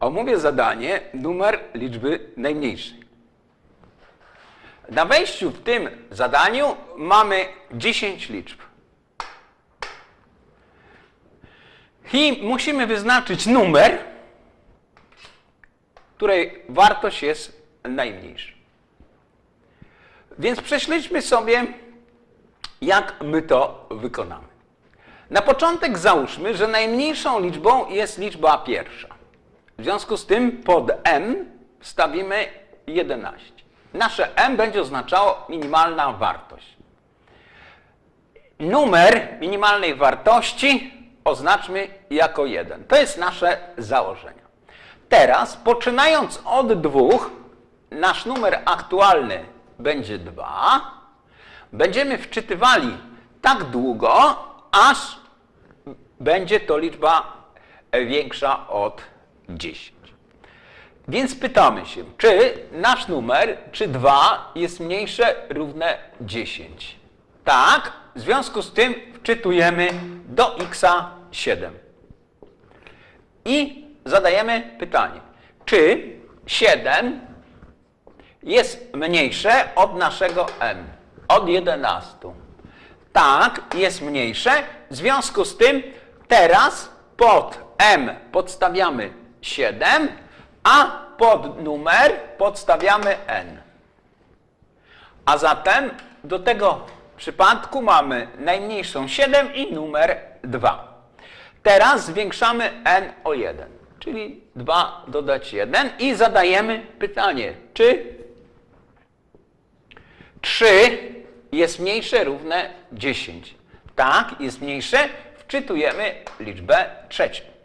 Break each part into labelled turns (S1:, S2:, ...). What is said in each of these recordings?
S1: Omówię zadanie numer liczby najmniejszej. Na wejściu w tym zadaniu mamy 10 liczb. I musimy wyznaczyć numer, której wartość jest najmniejsza. Więc prześledźmy sobie, jak my to wykonamy. Na początek załóżmy, że najmniejszą liczbą jest liczba pierwsza. W związku z tym pod m wstawimy 11. Nasze m będzie oznaczało minimalna wartość. Numer minimalnej wartości oznaczmy jako 1. To jest nasze założenie. Teraz, poczynając od dwóch, nasz numer aktualny będzie 2. Będziemy wczytywali tak długo, aż będzie to liczba większa od 10. Więc pytamy się, czy nasz numer, czy 2 jest mniejsze równe 10? Tak, w związku z tym wczytujemy do x 7. I zadajemy pytanie, czy 7 jest mniejsze od naszego m, od 11? Tak, jest mniejsze, w związku z tym teraz pod m podstawiamy 7, a pod numer podstawiamy n. A zatem do tego przypadku mamy najmniejszą 7 i numer 2. Teraz zwiększamy n o 1, czyli 2 dodać 1 i zadajemy pytanie, czy 3 jest mniejsze równe 10. Tak, jest mniejsze, wczytujemy liczbę trzecią.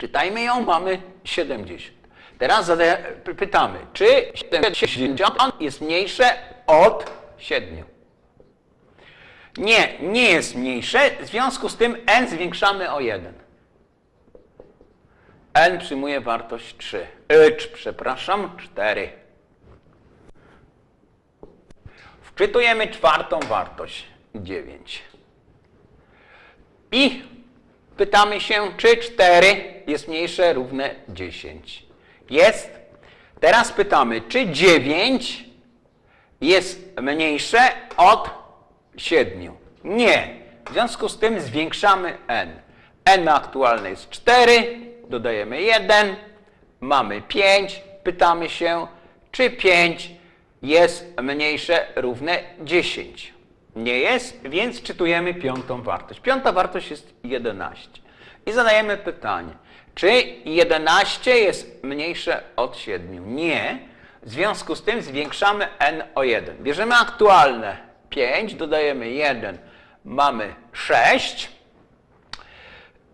S1: Czytajmy ją, mamy 70. Teraz pytamy, czy 70 jest mniejsze od 7? Nie, nie jest mniejsze, w związku z tym n zwiększamy o 1. n przyjmuje wartość 3. Y, przepraszam, 4. Wczytujemy czwartą wartość, 9. I pytamy się, czy 4 jest mniejsze równe 10. Jest. Teraz pytamy, czy 9 jest mniejsze od 7. Nie. W związku z tym zwiększamy n. n aktualne jest 4, dodajemy 1, mamy 5. Pytamy się, czy 5 jest mniejsze równe 10. Nie jest, więc czytujemy piątą wartość. Piąta wartość jest 11. I zadajemy pytanie, czy 11 jest mniejsze od 7? Nie. W związku z tym zwiększamy n o 1. Bierzemy aktualne 5, dodajemy 1, mamy 6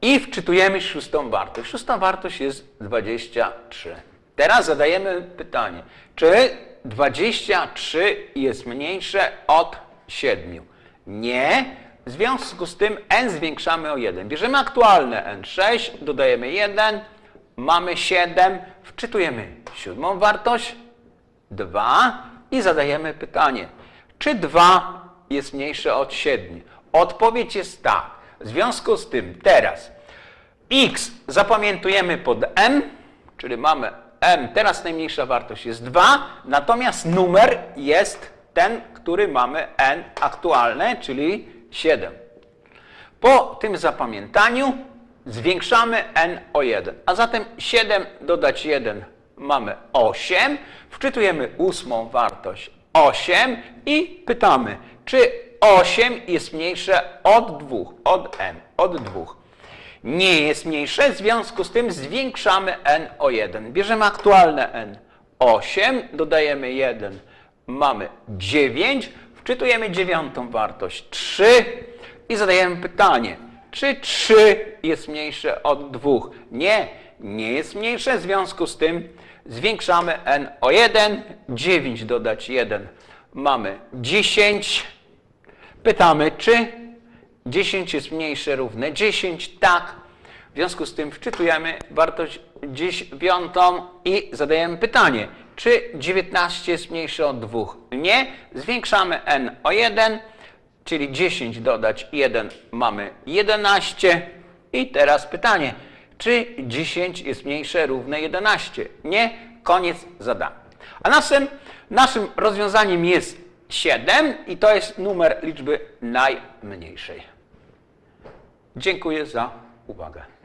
S1: i wczytujemy szóstą wartość. Szósta wartość jest 23. Teraz zadajemy pytanie, czy 23 jest mniejsze od 7? Nie. W związku z tym n zwiększamy o 1. Bierzemy aktualne n6, dodajemy 1, mamy 7, wczytujemy siódmą wartość, 2 i zadajemy pytanie, czy 2 jest mniejsze od 7? Odpowiedź jest tak. W związku z tym teraz x zapamiętujemy pod m, czyli mamy m, teraz najmniejsza wartość jest 2, natomiast numer jest ten, który mamy n aktualne, czyli 7. Po tym zapamiętaniu zwiększamy n o 1, a zatem 7 dodać 1 mamy 8, wczytujemy ósmą wartość 8 i pytamy, czy 8 jest mniejsze od 2, od m, od 2 nie jest mniejsze, w związku z tym zwiększamy n o 1. Bierzemy aktualne n 8, dodajemy 1, mamy 9, wczytujemy dziewiątą wartość 3 i zadajemy pytanie, czy 3 jest mniejsze od 2? Nie, nie jest mniejsze, w związku z tym zwiększamy n o 1, 9 dodać 1, mamy 10, pytamy, czy 10 jest mniejsze równe 10, tak. W związku z tym wczytujemy wartość dziewiątą i zadajemy pytanie, czy 19 jest mniejsze od 2? Nie. Zwiększamy n o 1, czyli 10 dodać 1 mamy 11. I teraz pytanie, Czy 10 jest mniejsze, równe 11? Nie, koniec zadania. A naszym, naszym rozwiązaniem jest 7 i to jest numer liczby najmniejszej. Dziękuję za uwagę.